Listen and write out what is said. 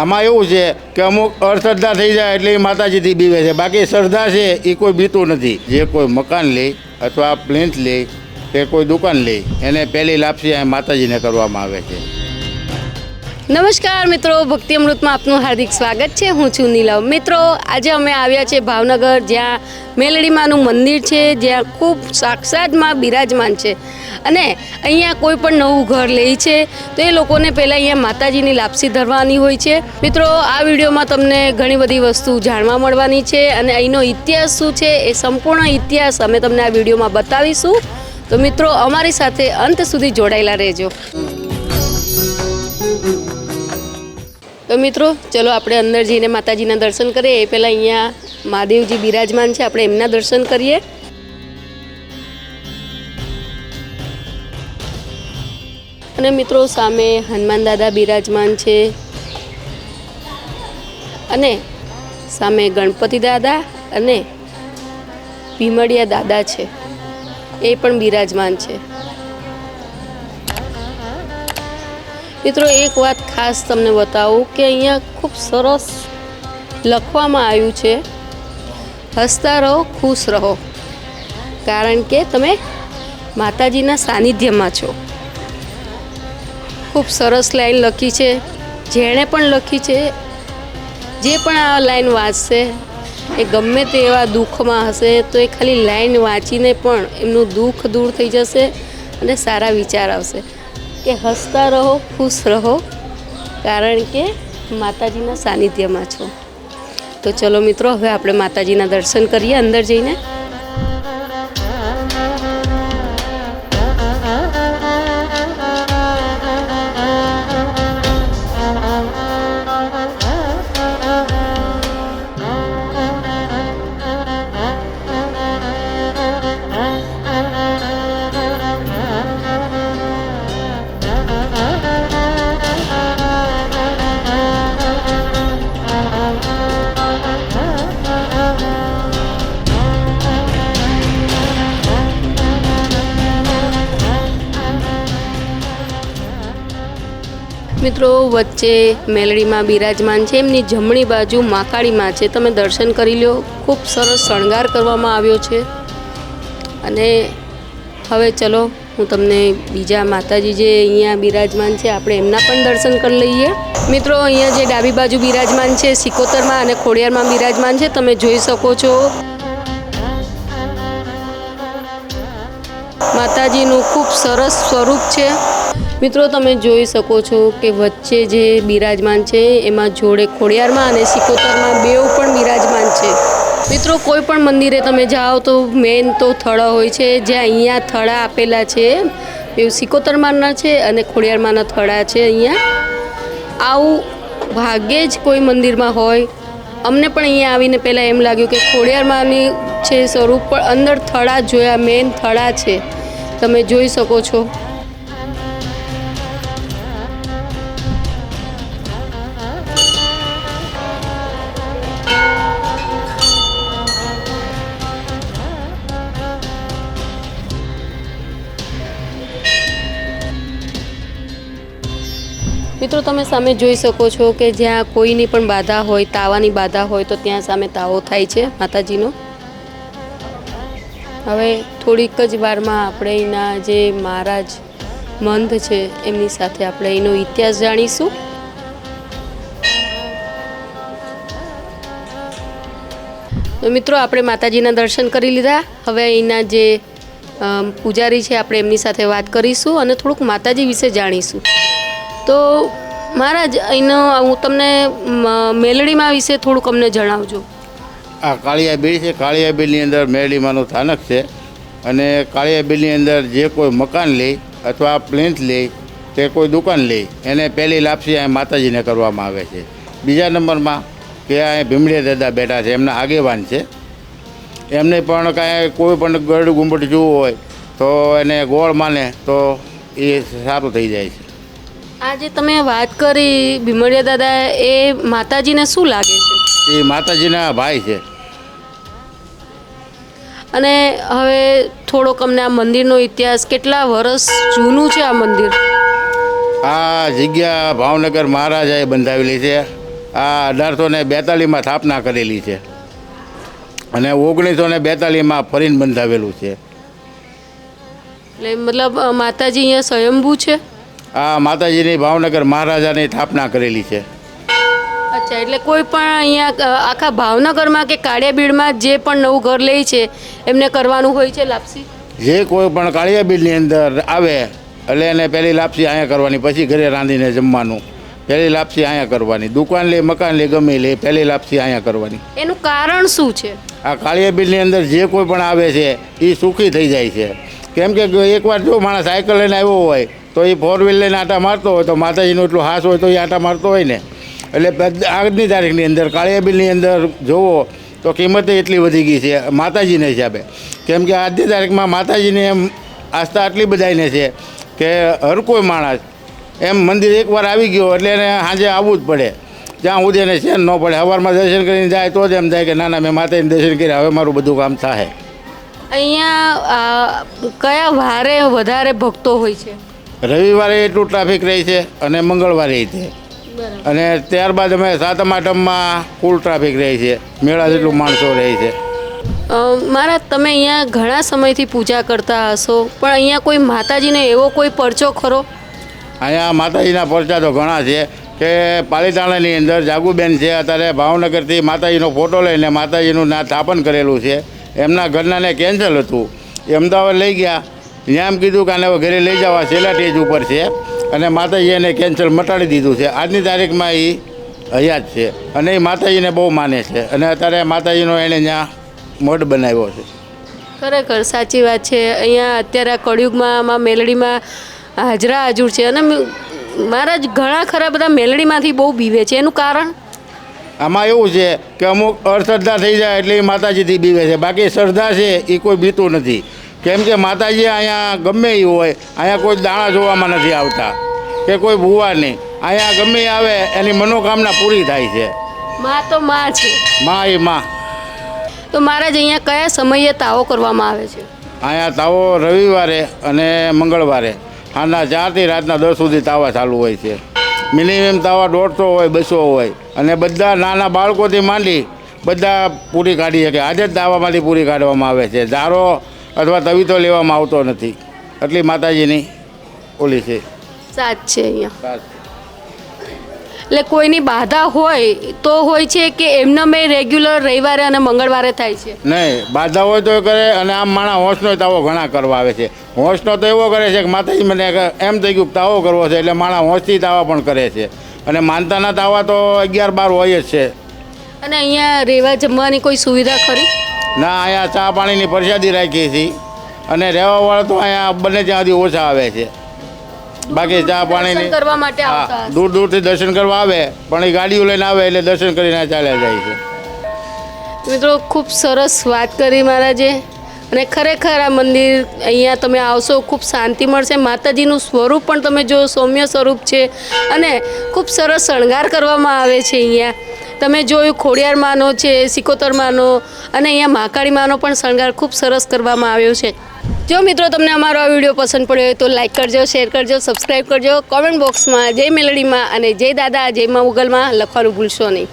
આમાં એવું છે કે અમુક અશ્રદ્ધા થઈ જાય એટલે એ માતાજીથી બીવે છે. બાકી શ્રદ્ધા છે એ કોઈ બીતું નથી. જે કોઈ મકાન લે અથવા પ્લેન્થ લે કે કોઈ દુકાન લે, એને પહેલી લાપસી માતાજીને કરવામાં આવે છે. નમસ્કાર મિત્રો, ભક્તિ અમૃતમાં આપનું હાર્દિક સ્વાગત છે. હું છું નીલવ. મિત્રો, આજે અમે આવ્યા છે ભાવનગર, જ્યાં મેલડીમાનું મંદિર છે, જ્યાં ખૂબ સાક્ષાતમાં બિરાજમાન છે. અને અહીંયા કોઈ પણ નવું ઘર લે છે, તો એ લોકોને પહેલાં અહીંયા માતાજીની લાપસી ધરવાની હોય છે. મિત્રો, આ વિડીયોમાં તમને ઘણી બધી વસ્તુ જાણવા મળવાની છે અને અહીંનો ઇતિહાસ શું છે, એ સંપૂર્ણ ઇતિહાસ અમે તમને આ વિડીયોમાં બતાવીશું. તો મિત્રો, અમારી સાથે અંત સુધી જોડાયેલા રહેજો. તો મિત્રો, ચલો આપણે અંદર જઈને માતાજીના દર્શન કરીએ. એ પહેલાં અહીંયા મહાદેવજી બિરાજમાન છે. આપણે એમના દર્શન કરીએ. અને મિત્રો, સામે હનુમાન દાદા બિરાજમાન છે. અને સામે ગણપતિ દાદા અને ભીમડિયા દાદા છે. એ પણ બિરાજમાન છે. મિત્રો, એક વાત ખાસ તમને બતાવું કે અહીંયા ખૂબ સરસ લખવામાં આવ્યું છે, હસતા રહો, ખુશ રહો. કારણ કે તમે માતાજીના સાનિધ્યમાં છો. ખૂબ સરસ લાઈન લખી છે, જેણે પણ લખી છે, જે પણ આ લાઈન વાંચશે, એ ગમે તેવા દુઃખમાં હશે, તો એ ખાલી લાઈન વાંચીને પણ એમનું દુઃખ દૂર થઈ જશે અને સારા વિચાર આવશે. કે હસતા રહો, ખુશ રહો, કારણ કે માતાજીના સાનિધ્યમાં છો. તો ચલો મિત્રો, હવે આપણે માતાજીના દર્શન કરીએ અંદર જઈને. મિત્રો, વચ્ચે મેલડીમાં બિરાજમાન છે. એમની જમણી બાજુ માકાળીમાં છે. તમે દર્શન કરી લો ખૂબ સરસ શણગાર કરવામાં આવ્યો છે. અને હવે ચલો, હું તમને બીજા માતાજી જે અહીંયા બિરાજમાન છે, આપણે એમના પણ દર્શન કરી લઈએ. મિત્રો, અહીંયા જે ડાબી બાજુ બિરાજમાન છે, સિકોતરમાં અને ખોડિયારમાં બિરાજમાન છે. તમે જોઈ શકો છો. માતાજીનું ખૂબ સરસ સ્વરૂપ છે. મિત્રો, તમે જોઈ શકો છો કે વચ્ચે જે બિરાજમાન છે, એમાં જોડે ખોડિયારમાં અને સિકોતરમાં બેઉ પણ બિરાજમાન છે. મિત્રો, કોઈ પણ મંદિરે તમે જાઓ તો મેઇન તો થળા હોય છે જ્યાં અહીંયા થળા આપેલા છે. એવું સિકોતરમાંના છે અને ખોડિયારમાંના થળા છે અહીંયા. આવું ભાગ્યે જ કોઈ મંદિરમાં હોય. અમને પણ અહીંયા આવીને પહેલાં એમ લાગ્યું કે ખોડિયારમાંની છે સ્વરૂપ, પણ અંદર થળા જોયા મેન થળા છે. તમે જોઈ શકો છો. મિત્રો, તમે સામે જોઈ શકો છો કે જ્યાં કોઈની પણ બાધા હોય, તાવાની બાધા હોય, તો ત્યાં સામે તાવો થાય છે માતાજીનો. હવે થોડીક જ વારમાં આપણે એના જે મહારાજ મંદ છે, એમની સાથે આપણે એનો ઇતિહાસ જાણીશું. તો મિત્રો, આપણે માતાજીના દર્શન કરી લીધા. હવે અહીંના જે પૂજારી છે, આપણે એમની સાથે વાત કરીશું અને થોડુંક માતાજી વિશે જાણીશું. તો મહારાજ, અહીંનો હું તમને મેલડીમાં વિશે થોડુંક અમને જણાવજો. આ કાળિયા બિલ છે. કાળિયા બિલની અંદર મેલડીમાંનું સ્થાનક છે. અને કાળિયા બીડની અંદર જે કોઈ મકાન લે અથવા પ્લેન્થ લે કે કોઈ દુકાન લે, એને પહેલી લાપસી અહીં માતાજીને કરવામાં આવે છે. બીજા નંબરમાં કે અહીં ભીમડીયા દાદા બેઠા છે, એમના આગેવાન છે. એમને પણ કાંઈ કોઈ પણ ગરડ ગુંબટ જોવું હોય, તો એને ગોળ માને, તો એ સારું થઈ જાય છે. આ જે તમે વાત કરી ભીમડિયા દાદા એ માતાજીને શું લાગે છે? એ માતાજીના ભાઈ છે. અને હવે થોડોક અમને આ મંદિરનો ઇતિહાસ કેટલા વર્ષ જૂનું છે આ મંદિર? આ જગ્યા ભાવનગર મહારાજાએ બંધાવેલી છે. આ અઢારસો ને બેતાલીસમાં સ્થાપના કરેલી છે. અને ઓગણીસો ને બેતાલીસમાં ફરીને બંધાવેલું છે. એટલે મતલબ માતાજી અહીંયા સ્વયંભૂ છે? આ માતાજીની ભાવનગર મહારાજાની સ્થાપના કરેલી છે. અચ્છા એટલે કોઈ પણ અહીંયા આખા ભાવનગરમાં કે કાળિયાબીડમાં જે પણ નવું ઘર લે છે એમને કરવાનું હોય છે લાપસી? જે કોઈ પણ કાળિયા બિલની અંદર આવે એટલે એને પહેલી લાપસી અહીંયા કરવાની પછી ઘરે રાંધીને જમવાનું. પહેલી લાપસી અહીંયા કરવાની દુકાન લે મકાન લે ગમે લે પહેલી લાપસી અહીંયા કરવાની. એનું કારણ શું છે? આ કાળિયા બિલની અંદર જે કોઈ પણ આવે છે એ સુખી થઈ જાય છે. કેમ કે એકવાર જો માણસ સાયકલ લઈને આવ્યો હોય તો એ ફોર વ્હીલ લઈને આટા મારતો હોય તો માતાજીનું એટલું હાસ હોય તો એ આટા મારતો હોય ને. એટલે આજની તારીખની અંદર કાળિયા બિલની અંદર જોવો તો કિંમતે એટલી વધી ગઈ છે માતાજીના હિસાબે. કેમ કે આજની તારીખમાં માતાજીની એમ આસ્થા આટલી બધાઈને છે કે હર કોઈ માણસ એમ મંદિર એકવાર આવી ગયો એટલે એને સાંજે આવવું જ પડે. જ્યાં સુધી એને ચેન ન પડે. સવારમાં દર્શન કરીને જાય તો જ એમ થાય કે ના ના, મેં માતાજીને દર્શન કર્યા, હવે મારું બધું કામ થાય. અહીંયા કયા વારે વધારે ભક્તો હોય છે? રવિવારે એટલું ટ્રાફિક રહે છે અને મંગળવારે છે. અને ત્યારબાદ અમે સાતમ આઠમમાં ફૂલ ટ્રાફિક રહે છે. મેળા જેટલું માણસો રહે છે. મારા તમે અહીંયા ઘણા સમયથી પૂજા કરતા હશો પણ અહીંયા કોઈ માતાજીને એવો કોઈ પરચો ખરો? અહીંયા માતાજીના પરચા તો ઘણા છે કે પાલીતાણાની અંદર જાગુબેન છે અત્યારે ભાવનગરથી માતાજીનો ફોટો લઈને માતાજીનું ના સ્થાપન કરેલું છે. એમના ઘરનાને કેન્સલ હતું. એ અમદાવાદ લઈ ગયા. ત્યાં એમ કીધું કે આને ઘરે લઈ જવા છેલ્લા સ્ટેજ ઉપર છે. અને માતાજી એને કેન્સર મટાડી દીધું છે. આજની તારીખમાં એ હયાત છે. અને એ માતાજીને બહુ માને છે. અને અત્યારે માતાજીનો એણે ત્યાં મઢ બનાવ્યો છે. ખરેખર સાચી વાત છે. અહીંયા અત્યારે આ કળિયુગમાં આમાં મેલડીમાં હાજરા હાજર છે. અને મારા જ ઘણા ખરા બધા મેલડીમાંથી બહુ બીવે છે. એનું કારણ? આમાં એવું છે કે અમુક અશ્રદ્ધા થઈ જાય એટલે એ માતાજીથી બીવે છે. બાકી શ્રદ્ધા છે એ કોઈ બીતું નથી. કેમ કે માતાજી અહીંયા ગમે એ હોય અહીંયા કોઈ દાણા જોવામાં નથી આવતા કે કોઈ ભૂવા નહીં. અહીંયા ગમે આવે એની મનોકામના પૂરી થાય છે. માં તો માં છે. માં એ માં. તો મહારાજ અહીંયા કયા સમયે તાવો કરવામાં આવે છે? અહીંયા તાવો રવિવારે અને મંગળવારે. સાંજના ચારથી રાતના દસ સુધી તાવા ચાલુ હોય છે. મિનિમમ તાવા દોઢસો હોય બસો હોય. અને બધા નાના બાળકોથી માંડી બધા પૂરી કાઢી શકે. આજે જ તાવામાંથી પૂરી કાઢવામાં આવે છે. ધારો અથવા તવીતો લેવામાં આવતો નથી. એટલી માતાજીની ઓલી છે. સાચ છે અહીંયા. એટલે કોઈની બાધા હોય તો હોય છે કે એમને મેં રેગ્યુલર રવિવારે અને મંગળવારે થાય છે? નહીં બાધા હોય તો કરે અને આમ માણા હોંશનો તાવો ઘણા કરવા આવે છે. હોંશનો તો એવો કરે છે કે માતાજી મને એમ થઈ ગયું તાવો કરવો છે એટલે માણા હોંશથી તાવા પણ કરે છે. અને માનતાના તાવા તો અગિયાર બાર હોય જ છે. અને અહીંયા રહેવા જમવાની કોઈ સુવિધા ખરી? ના અહીંયા ચા પાણીની પ્રસાદી રાખી છીએ અને રહેવાવાળા તો અહીંયા બંને ત્યાં સુધી ઓછા આવે છે. બાકી ચા પાણીની કરવા માટે હા દૂર દૂરથી દર્શન કરવા આવે પણ એ ગાડીઓ લઈને આવે એટલે દર્શન કરીને ચાલ્યા જાય છે. મિત્રો ખૂબ સરસ વાત કરી મહારાજે. અને ખરેખર આ મંદિર અહીંયા તમે આવશો ખૂબ શાંતિ મળશે. માતાજીનું સ્વરૂપ પણ તમે જો સૌમ્ય સ્વરૂપ છે. અને ખૂબ સરસ શણગાર કરવામાં આવે છે અહીંયા. તમે જોયું ખોડિયારમાંનો છે સિકોતરમાંનો અને અહીંયા મહાકાળીમાંનો પણ શણગાર ખૂબ સરસ કરવામાં આવ્યો છે. જો મિત્રો તમને અમારો આ વીડિયો પસંદ પડ્યો હોય તો લાઇક કરજો શેર કરજો સબસ્ક્રાઈબ કરજો. કોમેન્ટ બોક્સમાં જય મેલડીમાં અને જય દાદા, જય મા ઉગલમાં લખવાનું ભૂલશો નહીં.